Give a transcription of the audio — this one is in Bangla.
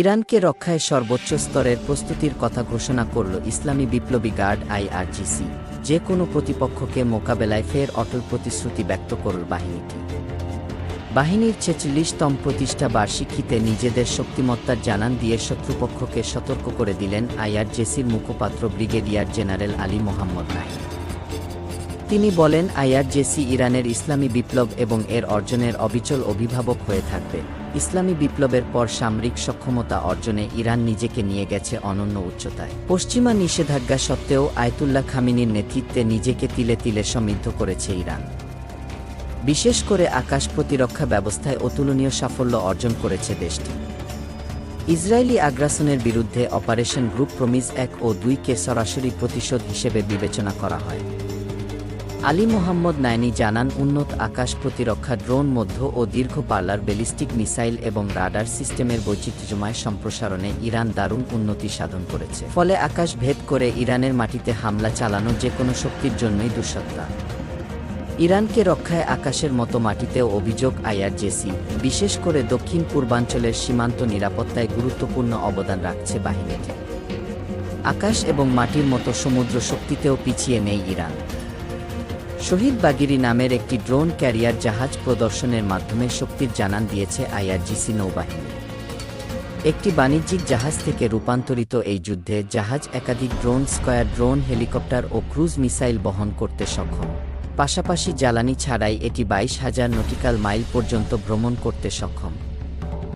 ইরানকে রক্ষায় সর্বোচ্চ স্তরের প্রস্তুতির কথা ঘোষণা করল ইসলামী বিপ্লবী গার্ড আইআরজিসি। যে কোনো প্রতিপক্ষকে মোকাবেলায় ফের অটল প্রতিশ্রুতি ব্যক্ত করল বাহিনীটি। বাহিনীর ছেচল্লিশতম প্রতিষ্ঠা বার্ষিকীতে নিজেদের শক্তিমত্তার জানান দিয়ে শত্রুপক্ষকে সতর্ক করে দিলেন আইআরজেসির মুখপাত্র brigadier general Ali Mohammad Nahid তিনি বলেন আইআরজেসি ইরানের ইসলামী বিপ্লব এবং এর অর্জনের অবিচল অভিভাবক হয়ে থাকবে। ইসলামী বিপ্লবের পর সামরিক সক্ষমতা অর্জনে ইরান নিজেকে নিয়ে গেছে অনন্য উচ্চতায়। পশ্চিমা নিষেধাজ্ঞা সত্ত্বেও আয়তুল্লাহ খামিনীর নেতৃত্বে নিজেকে তিলে তিলে সমৃদ্ধ করেছে ইরান। বিশেষ করে আকাশ প্রতিরক্ষা ব্যবস্থায় অতুলনীয় সাফল্য অর্জন করেছে দেশটি। ইসরায়েলি আগ্রাসনের বিরুদ্ধে অপারেশন গ্রুপ প্রমিজ এক ও দুইকে সরাসরি প্রতিশোধ হিসেবে বিবেচনা করা হয়। আলী মোহাম্মদ নাইনি জানান, উন্নত আকাশ প্রতিরক্ষা ড্রোন মধ্য ও দীর্ঘ পাল্লার ব্যালিস্টিক মিসাইল এবং রাডার সিস্টেমের বৈচিত্র্যময় সম্প্রসারণে ইরান দারুণ উন্নতি সাধন করেছে। ফলে আকাশ ভেদ করে ইরানের মাটিতে হামলা চালানো যে কোনো শক্তির জন্যই দুঃসত্তা ইরানকে রক্ষায় আকাশের মতো মাটিতেও অভিযোগ আইআরজেসি। বিশেষ করে দক্ষিণ পূর্বাঞ্চলের সীমান্ত নিরাপত্তায় গুরুত্বপূর্ণ অবদান রাখছে বাহিনীটি। আকাশ এবং মাটির মতো সমুদ্র শক্তিতেও পিছিয়ে নেই ইরান। শহীদ বাগিরি নামের একটি ড্রোন ক্যারিয়ার জাহাজ প্রদর্শনের মাধ্যমে শক্তির জানান দিয়েছে আইআরজিসি নৌবাহিনী। একটি বাণিজ্যিক জাহাজ থেকে রূপান্তরিত এই যুদ্ধে জাহাজ একাধিক ড্রোন, স্কয়ার ড্রোন, হেলিকপ্টার ও ক্রুজ মিসাইল বহন করতে সক্ষম। পাশাপাশি জ্বালানি ছাড়াই এটি বাইশ হাজার নটিক্যাল মাইল পর্যন্ত ভ্রমণ করতে সক্ষম।